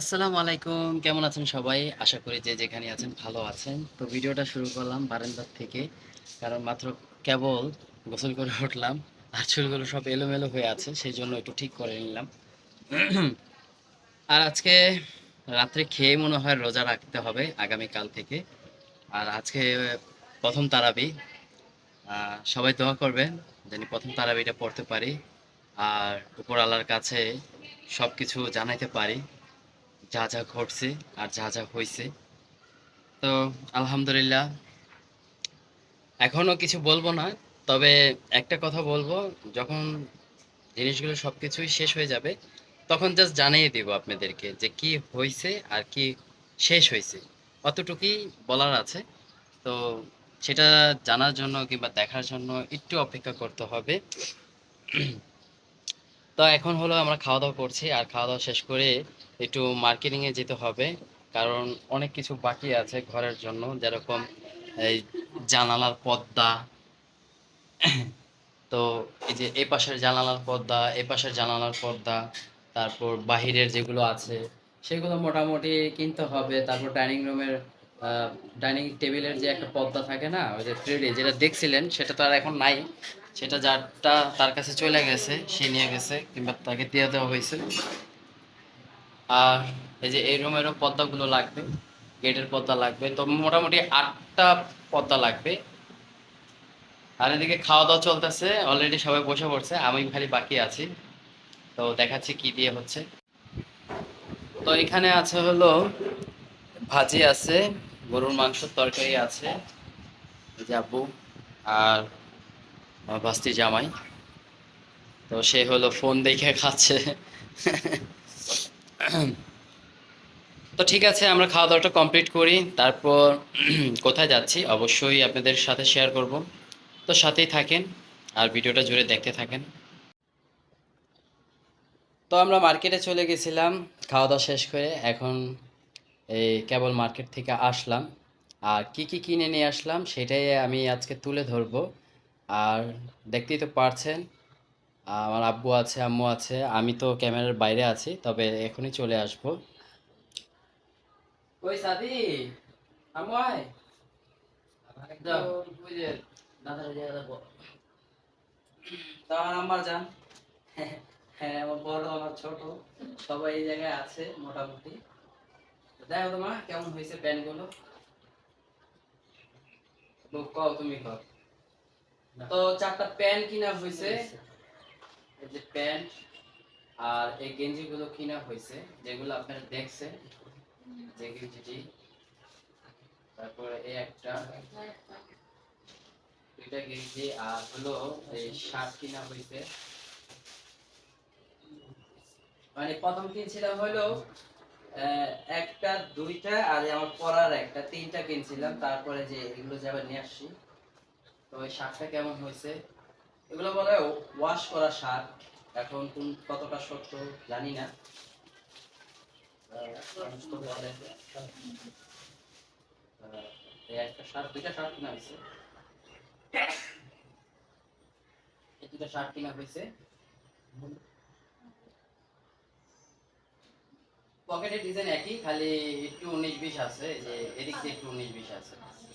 আসসালামু আলাইকুম। কেমন আছেন সবাই? আশা করি যে যেখানে আছেন ভালো আছেন। তো ভিডিওটা শুরু করলাম বারান্দার থেকে, কারণ মাত্র কেবল গোসল করে উঠলাম, আর চুলগুলো সব এলোমেলো হয়ে আছে, সেই জন্য একটু ঠিক করে নিলাম। আর আজকে রাত্রে খেয়ে মনে হয় রোজা রাখতে হবে আগামীকাল থেকে। আর আজকে প্রথম তারাবি সবাই দোয়া করবেন যেন প্রথম তারাবিটা পড়তে পারি, আর উপর আল্লাহর কাছে সব কিছু জানাইতে পারি। যা যা ঘটছে আর যা যা হয়েছে। তো, আলহামদুলিল্লাহ। এখনও কিছু বলব না, তবে একটা কথা বলব, যখন জিনিসগুলো সব কিছুই শেষ হয়ে যাবে, তখন জাস্ট জানিয়ে দিব আপনাদেরকে যে কি হয়েছে আর কি শেষ হয়েছে। অতটুকুই বলার আছে। তো, সেটা জানার জন্য কিংবা দেখার জন্য একটু অপেক্ষা করতে হবে। তো, এখন হলো আমরা খাওয়া দাওয়া করছি, আর খাওয়া দাওয়া শেষ করে একটু মার্কেটিংয়ে যেতে হবে। কারণ অনেক কিছু বাকি আছে ঘরের জন্য। যেরকম এই জানালার পর্দা। তো এই যে এই পাশের জানালার পর্দা এই পাশের জানালার পর্দা, তারপর বাহিরের যেগুলো আছে, সেগুলো মোটামুটি কিনতে হবে। তারপর ডাইনিং রুমের ডাইনিং টেবিলের যে একটা পর্দা থাকে না, ওই যে থ্রি যেটা দেখছিলেন, সেটা তো আর এখন নাই। সেটা যারটা তার কাছে চলে গেছে, সে নিয়ে গেছে, কিংবা তাকে দিয়ে দেওয়া হয়েছে। আর এই যে এই রুমেরও পর্দাগুলো লাগবে, গেটের পর্দা লাগবে, তো মোটামুটি আটটা পর্দা লাগবে। আর এদিকে খাওয়া দাওয়া চলতেছে অলরেডি সবাই বসে পড়ছে, আমি খালি বাকি আছি। তো দেখাচ্ছি কি দিয়ে হচ্ছে। তো এখানে আছে হলো ভাজি আছে, গরুর মাংসের তরকারি আছে আব্বু আর বাস্তি জামাই। তো সে হলো ফোন দেখে খাচ্ছে। তো ঠিক আছে, আমরা খাওয়া দাওয়াটা কমপ্লিট করি। তারপর কোথায় যাচ্ছি? অবশ্যই আপনাদের সাথে শেয়ার করব। তো সাথেই থাকেন আর ভিডিওটা জুড়ে দেখতে থাকেন। তো আমরা মার্কেটে চলে গেছিলাম খাওয়া দাওয়া শেষ করে এখন এই কেবল মার্কেট থেকে আসলাম। আর কি কি কিনে নিয়ে আসলাম, সেটাই আমি আজকে তুলে ধরবো। আর দেখতেই তো পারছেন আমার আব্বু আছে আম্মু আছে আমি তো ক্যামেরার বাইরে আছি তবে এখনই চলে আসব। ওই সাদি আম্মু আয়। আমার আম্মা যান হ্যাঁ আমার বড় আমার ছোট সবাই এই জায়গায় আছে মোটামুটি। দেখো তোমার কেমন হয়েছে প্যান্টগুলো তো কও তুমি কও তো চারটা প্যান্ট কিনা হয়েছে। যে প্যান্ট আর এই গেঞ্জিগুলো কিনা হয়েছে, যেগুলো আপনারা দেখছেন, যে গেঞ্জিটি। তারপরে এই একটা, দুইটা গেঞ্জি আর হলো এই শার্ট কিনা হয়েছে। মানে প্রথম কিনছিলাম হলো একটা, দুইটা আর আমার পরার একটা, তিনটা কিনছিলাম। তারপরে যে এগুলো যাবে নিয়ে আসছি, তো ওই শার্টটা কেমন হয়েছে? এগুলো বলে ওয়াশ করা শার্ট এখন কোন কতটা সত্য জানি না। পকেটের ডিজাইন একই, খালি একটু উনিশ বিশ আছে যে এদিক দিয়ে একটু উনিশ বিশ আছে।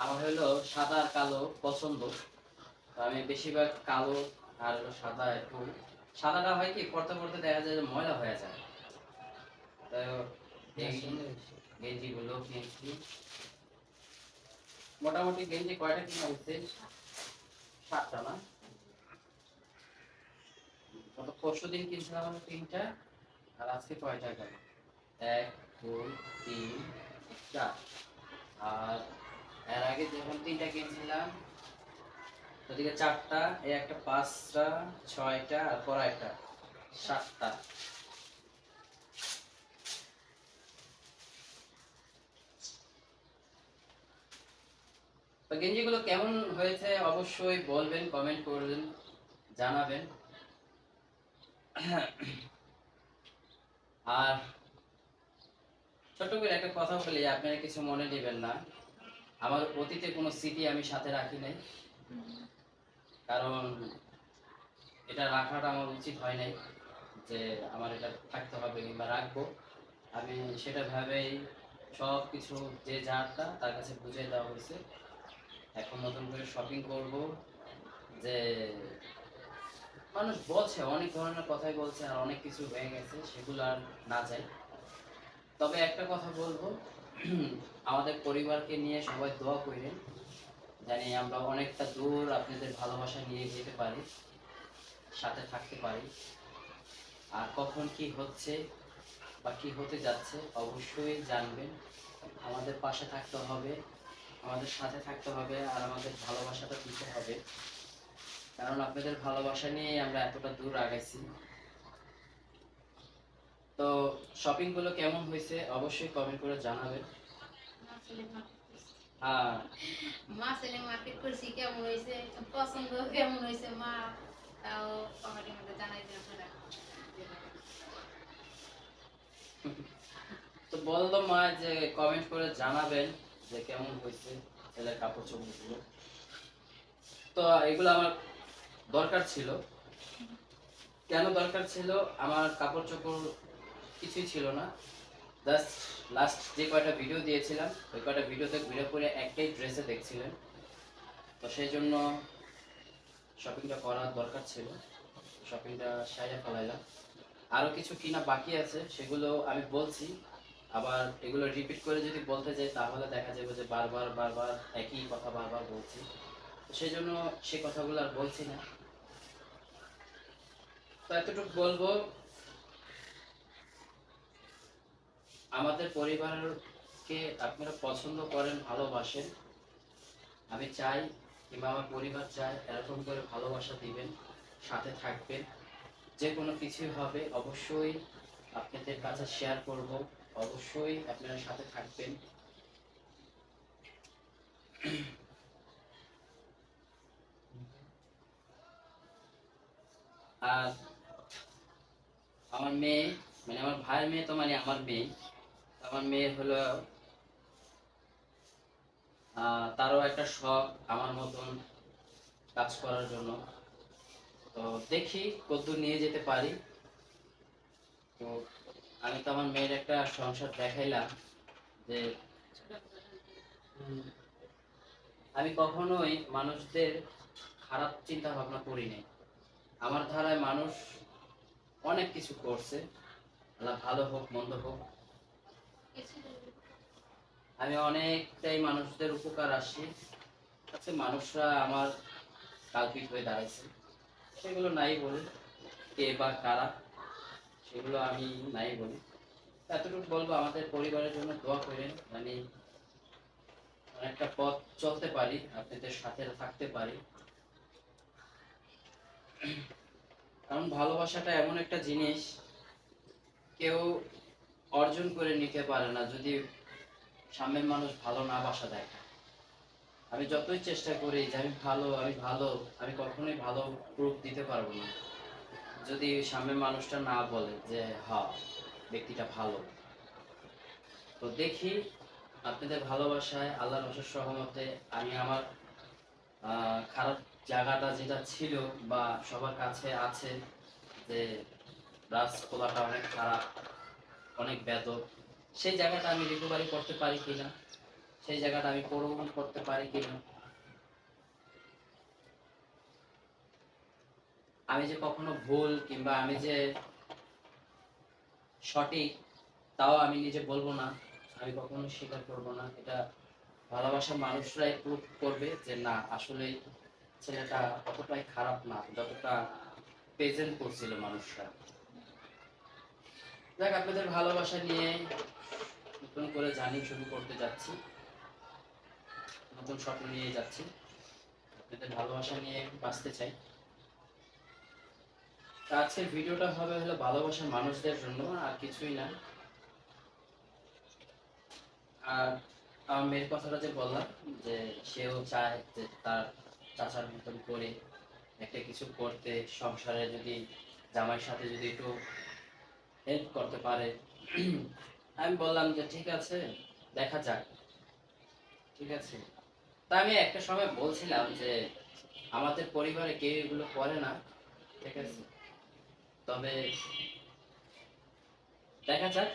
আমার হলো সাদা আর কালো পছন্দ। আমি বেশিরভাগ কালো আর সাদা একটু। সাদাটা হয় কি, পড়তে পড়তে দেখা যায় যে ময়লা হয়ে যায়। তো গেঞ্জিগুলো কিনছি মোটামুটি গেঞ্জি কয়টা কিনা হচ্ছে সাতটা না? পরশু দিন কিনছিলাম আমি তিনটা, আর আজকে কয়টা গেল? এক, দুই, তিন, চার। আর এর আগে যখন তিনটা কিনছিলাম, ওদিকে চারটা, এই একটা পাঁচটা, ছয়টা, আর পর একটা, সাতটা। গেঞ্জিগুলো কেমন হয়েছে অবশ্যই বলবেন কমেন্ট করবেন, জানাবেন। আর ছোট্ট করে একটা কথা বলি, আপনারা কিছু মনে নেবেন না। আমার অতীতে কোনো স্মৃতি আমি সাথে রাখি নাই। কারণ এটা রাখাটা আমার উচিত হয় নাই যে আমার এটা থাকতে হবে কিংবা রাখব। আমি সেটা ভেবেই সব কিছু যে যারটা তার কাছে বুঝিয়ে দেওয়া হয়েছে। এখন নতুন করে শপিং করব যে মানুষ বলছে, অনেক ধরনের কথাই বলছে আর অনেক কিছু হয়ে গেছে, সেগুলো আর না চাই তবে একটা কথা বলব আমাদের পরিবারকে নিয়ে সবাই দোয়া করেন, জানি আমরা অনেকটা দূর আপনাদের ভালোবাসা নিয়ে যেতে পারি, সাথে থাকতে পারি। আর কখন কি হচ্ছে বা কি হতে যাচ্ছে অবশ্যই জানবেন। আমাদের পাশে থাকতে হবে, আমাদের সাথে থাকতে হবে আর আমাদের ভালোবাসাটা দিতে হবে। কারণ আপনাদের ভালোবাসা নিয়ে আমরা এতটা দূর আগাইছি। তো শপিংগুলো কেমন হয়েছে অবশ্যই কমেন্ট করে জানাবেন। মা ছেলে মার্কেট করছি কেমন হয়েছে? পছন্দ কেমন হয়েছে? মা তাও কমেন্টের মধ্যে জানাই দিন তো বলল মা যে কমেন্ট করে জানাবেন যে কেমন হয়েছে ছেলের কাপড় চোপড়গুলো। তো এগুলো আমার দরকার ছিল। কেন দরকার ছিল? আমার কাপড় চোপড় কিছুই ছিল না। জাস্ট লাস্ট যে কয়টা ভিডিও দিয়েছিলাম, ওই কয়টা ভিডিওতে ঘুরে ঘুরে একটাই ড্রেসে দেখছিলেন। তো সেই জন্য শপিংটা করার দরকার ছিল। শপিংটা সাইডে ফেলাইলাম। আরও কিছু কিনা বাকি আছে, সেগুলো আমি বলছি। আবার এগুলো রিপিট করে যদি বলতে যাই, তাহলে দেখা যাবে যে বারবার বারবার একই কথা বারবার বলছি। সেই জন্য সে কথাগুলো আর বলছি না। তো এতটুকু বলব। আমাদের পরিবারকে আপনারা পছন্দ করেন, ভালোবাসেন। আমি চাই কিংবা আমার পরিবার চায় এরকম করে ভালোবাসা দিবেন, সাথে থাকবেন। যে কোনো কিছুই হবে, অবশ্যই আপনাদের কাছে শেয়ার করব, অবশ্যই আপনারা সাথে থাকবেন। আর আমার মেয়ে মানে আমার ভাইয়ের মেয়ে তো মানে আমার মেয়ে। আমার মেয়ে হলো তারও একটা শখ আমার মতন কাজ করার জন্য। তো দেখি কতদূর নিয়ে যেতে পারি। তো আমি তো আমার মেয়ের একটা সংসার দেখাইলাম যে আমি কখনোই মানুষদের খারাপ চিন্তা ভাবনা করি নাই। আমার ধারায় মানুষ অনেক কিছু করছে। ভালো হোক, মন্দ হোক। আমি অনেকটাই মানুষদের উপকার আসি। আছে মানুষরা আমার কাল্পিত হয়ে দাঁড়াইছে। সেগুলো নাই বলি কে বা কারা, সেগুলো আমি নাই বলি। এতটুকু বলব, আমাদের পরিবারের জন্য দোয়া করেন মানে অনেকটা পথ চলতে পারি, আপনাদের সাথে থাকতে পারি। কারণ ভালোবাসাটা এমন একটা জিনিস, কেউ অর্জন করে নিতে পারে না যদি সামনের মানুষ ভালো না বাসা দেয়। আমি যতই চেষ্টা করি যে আমি ভালো আমি ভালো, আমি কখনোই ভালো প্রুফ দিতে পারব না। যদি সামনের মানুষটা না বলে যে হ্যাঁ ব্যক্তিটা ভালো। তো দেখি আপনাদের ভালোবাসায় আল্লাহর অশেষ সহমতে আমি আমার খারাপ জায়গাটা যেটা ছিল বা সবার কাছে আছে যে রাজ খোলাটা অনেক খারাপ। অনেক বেদক। সেই জায়গাটা আমি রিকভারি করতে পারি কিনা, সেই জায়গাটা আমি পূরণ করতে পারি কিনা। আমি যে কখনো ভুল কিংবা আমি যে সঠিক, তাও আমি নিজে বলব না, আমি কখনো স্বীকার করব না। এটা ভালোবাসার মানুষরাই প্রুভ করবে যে না, আসলে ছেলেটা অতটাই খারাপ না, যতটা প্রেজেন্ট করছিল মানুষরা। দেখ আপনাদের ভালোবাসা নিয়ে নতুন করে জানি শুরু করতে যাচ্ছি। নতুন স্বপ্ন নিয়ে যাচ্ছি। আপনাদের ভালোবাসা নিয়ে বাঁচতে চাই। আজকের ভিডিওটা হবে হলো ভালোবাসার মানুষদের জন্য, আর কিছুই না। আর আমার মেয়ের কথাটা যে বললাম, যে সেও চায় যে তার চাচার মতন করে একটা কিছু করতে, সংসারে যদি, জামাইয়ের সাথে যদি একটু হেল্প করতে পারে। আমি বললাম যে, ঠিক আছে, দেখা যাক। ঠিক আছে। তা আমি একটা সময় বলছিলাম যে, আমাদের পরিবারে কেউ এগুলো করে না। ঠিক আছে। তবে দেখা যাক,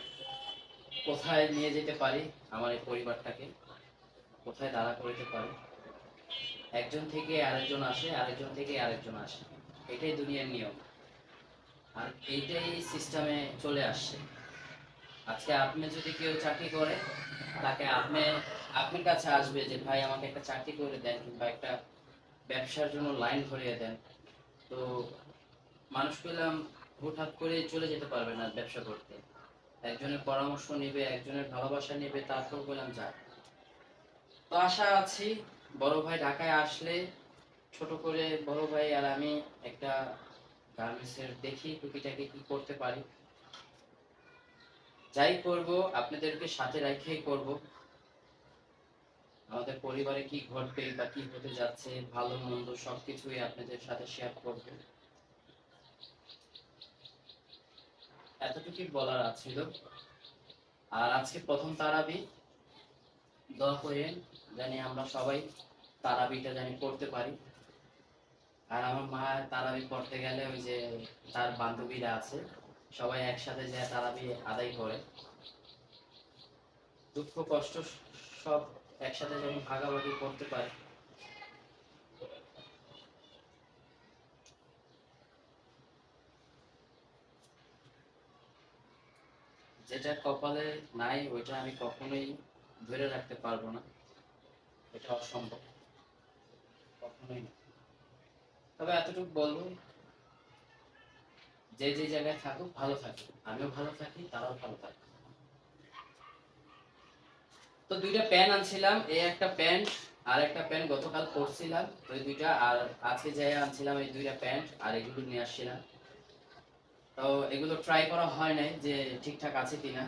কোথায় নিয়ে যেতে পারি আমার এই পরিবারটাকে, কোথায় দাঁড়া করিতে পারি। একজন থেকে আরেকজন আসে, আরেকজন থেকে আরেকজন আসে। এটাই দুনিয়ার নিয়ম। আর এইটাই সিস্টেমে চলে আসছে। আজকে আপনি যদি কেউ চাকরি করে, তাকে আপনি, আপনার কাছে আসবে যে, ভাই, আমাকে একটা চাকরি করে দেন কিংবা একটা ব্যবসার জন্য লাইন ধরিয়ে দেন। তো মানুষ পেলাম হুটহাট করে চলে যেতে পারবে না ব্যবসা করতে। একজনের পরামর্শ নেবে, একজনের ভালোবাসা নেবে, তারপর বললাম যাক তো আশা আছি, বড় ভাই ঢাকায় আসলে, ছোট করে বড় ভাই আর আমি একটা গার্মেন্টসের দেখি টুকিটাকি কি করতে পারি? যাই করব, আপনাদেরকে সাথে রেখেই করব। আমাদের পরিবারে কি ঘটবে, বা কি হতে যাচ্ছে, ভালো, মন্দ সবকিছুই আপনাদের সাথে শেয়ার করব। এতটুকুই বলার আছিল আর আজকে প্রথম তারাবি। দোয়া করেন, জানি আমরা সবাই তারাবিটা জানি পড়তে পারি। আর আমার মা তারাবি পড়তে গেলে ওই যে তার বান্ধবীরা আছে, সবাই একসাথে যে তারাবি আদায় করে। দুঃখ, কষ্ট সব একসাথে যেন ভাগাভাগি করতে পারে। যেটা কপালে নাই, ওইটা আমি কখনোই ধরে রাখতে পারব না। এটা অসম্ভব। কখনোই না। তবে এতটুকু বলব, যে যে জায়গায় থাকুক, ভালো থাকুক। আমিও ভালো থাকি, তারাও ভালো থাকে তো দুইটা প্যান আনছিলাম, এই একটা প্যান্ট আর একটা প্যান্ট গতকাল পরছিলাম এই দুইটা আর আজকে যাই আনছিলাম এই দুইটা প্যান্ট আর এগুলো নিয়ে আসছিলাম। তো এগুলো ট্রাই করা হয় নাই যে ঠিকঠাক আছে কিনা।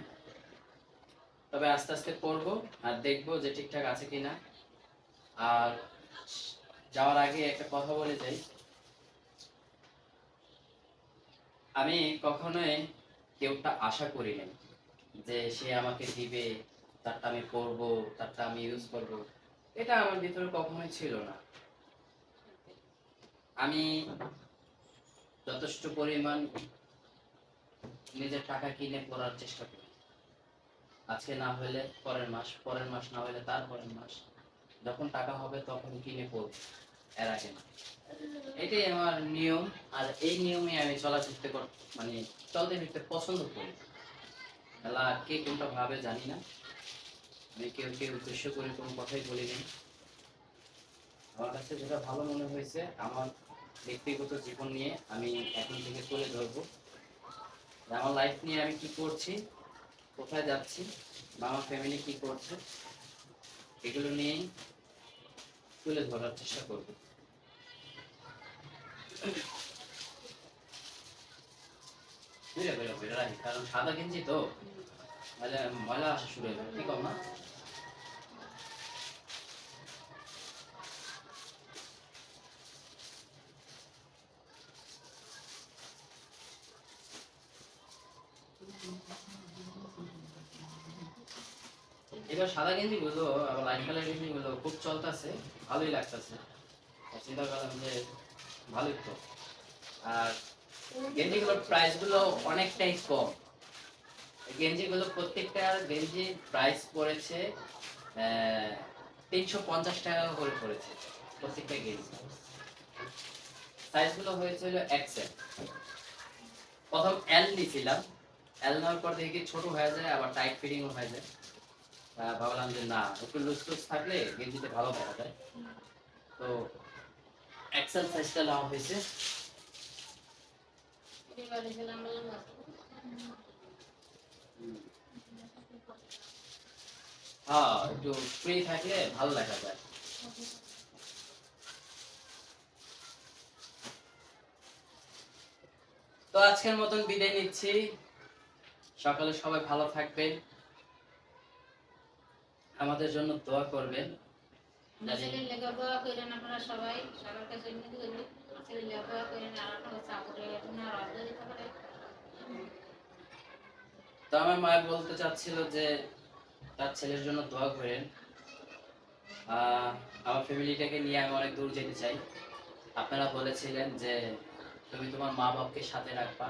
তবে আস্তে আস্তে করব আর দেখব যে ঠিকঠাক আছে কিনা। আর যাওয়ার আগে একটা কথা বলে যাই। আমি কখনোই কেউটা আশা করি নাই যে সে আমাকে দিবে, তারটা আমি পরবো, তারটা আমি ইউজ করব। এটা আমার ভিতরে কখনোই ছিল না। আমি যথেষ্ট পরিমাণ নিজের টাকা কিনে পড়ার চেষ্টা করি। আজকে না হলে পরের মাস পরের মাস না হলে তার পরের মাস। যখন টাকা হবে তখন কিনে পড়ব। এটাই আমার নিয়ম, আর এই নিয়মে আমি চলা মানে চলতে ফিরতে পছন্দ করি। এলা কে কোনটা ভাবে জানি না। আমি কেউ কেউ উদ্দেশ্য করে কোনো কথাই আমার কাছে যেটা ভালো মনে হয়েছে, আমার ব্যক্তিগত জীবন নিয়ে আমি এখন থেকে তুলে ধরবো। আমার লাইফ নিয়ে আমি কি করছি, কোথায় যাচ্ছি, বা আমার ফ্যামিলি কি করছে, এগুলো নিয়েই তুলে ধরার চেষ্টা করব। কারণ সাদা কিনছি তো। তাহলে ময়লা আসা শুরু হয়ে যাবে। ঠিক না এবার সাদা গেঞ্জি গুলো আবার লাইট কালার গেঞ্জি গুলো খুব চলতেছে, ভালোই লাগতেছে। চিন্তা করলাম যে, ভালোই তো। আর গেঞ্জিগুলোর প্রাইসগুলো অনেকটাই কম। গেঞ্জিগুলো প্রত্যেকটা গেঞ্জি প্রাইস পড়েছে তিনশো পঞ্চাশ টাকা করে পড়েছে, প্রত্যেকটা গেঞ্জি। সাইজগুলো হয়েছিল এক্সেল প্রথম এল নিয়েছিলাম এল নেওয়ার পর দেখি ছোট হয়ে যায়, আবার টাইট ফিটিংও হয়ে যায়। ভাবলাম যে না একটু লুজ টুজ থাকলে গেঞ্জিতে ভালো দেখা যায়। তো এক্সেল সাইজটা নেওয়া হয়েছে। হ্যাঁ একটু ফ্রি থাকলে ভালো দেখা যায়। তো আজকের মতন বিদায় নিচ্ছি। সকালে সবাই ভালো থাকবেন। আমাদের জন্য দোয়া করবেন। ছেলের লেগে করেন আপনারা সবাই সবার কাছে বিনতি করব ছেলের লেগে করেন আর আপনারা চাকরি না রাজ্য দিতে পারে তো আমার মা বলতে চাচ্ছিল যে তার ছেলের জন্য দোয়া করেন। আহ, আমার ফ্যামিলিটাকে নিয়ে আমি অনেক দূর যেতে চাই। আপনারা বলেছিলেন যে তুমি তোমার মা বাপকে সাথে রাখবা।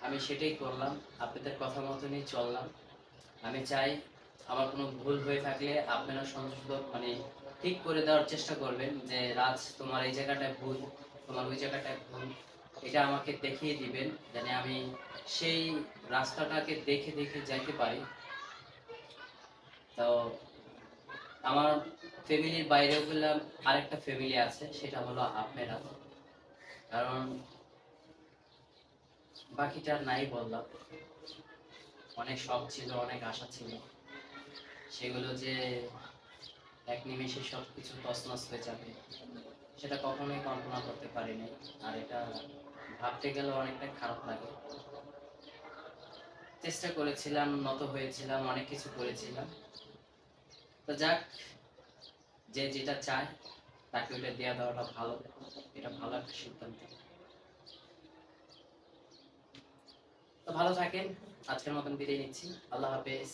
আমি সেটাই করলাম আপনাদের কথা মতনই চললাম। আমি চাই আমার কোনো ভুল হয়ে থাকলে আপনারা সংশোধন মানে ঠিক করে দেওয়ার চেষ্টা করবেন যে, রাজ, তোমার এই জায়গাটায় ভুল, তোমার ওই জায়গাটায় ভুল। এটা আমাকে দেখিয়ে দিবেন, যেন আমি সেই রাস্তাটাকে দেখে দেখে যাইতে পারি। তো, আমার ফ্যামিলির বাইরেও গেলাম, আরেকটা ফ্যামিলি আছে, সেটা হলো আপনারা। কারণ বাকিটা নাই বললাম। অনেক শখ ছিল, অনেক আশা ছিল। সেগুলো যে এক নিমেষে সব কিছু তছনছ হয়ে যাবে, সেটা কখনোই কল্পনা করতে পারিনি। আর এটা ভাবতে গেলে অনেকটা খারাপ লাগে। চেষ্টা করেছিলাম, নত হয়েছিলাম, অনেক কিছু করেছিলাম। তো যাক, যে যেটা চায়, তাকে ওটা দেওয়া দেওয়াটা ভালো। এটা ভালো একটা সিদ্ধান্ত। তো ভালো থাকেন। আজকের মতন বিদায় নিচ্ছি। আল্লাহ হাফেজ।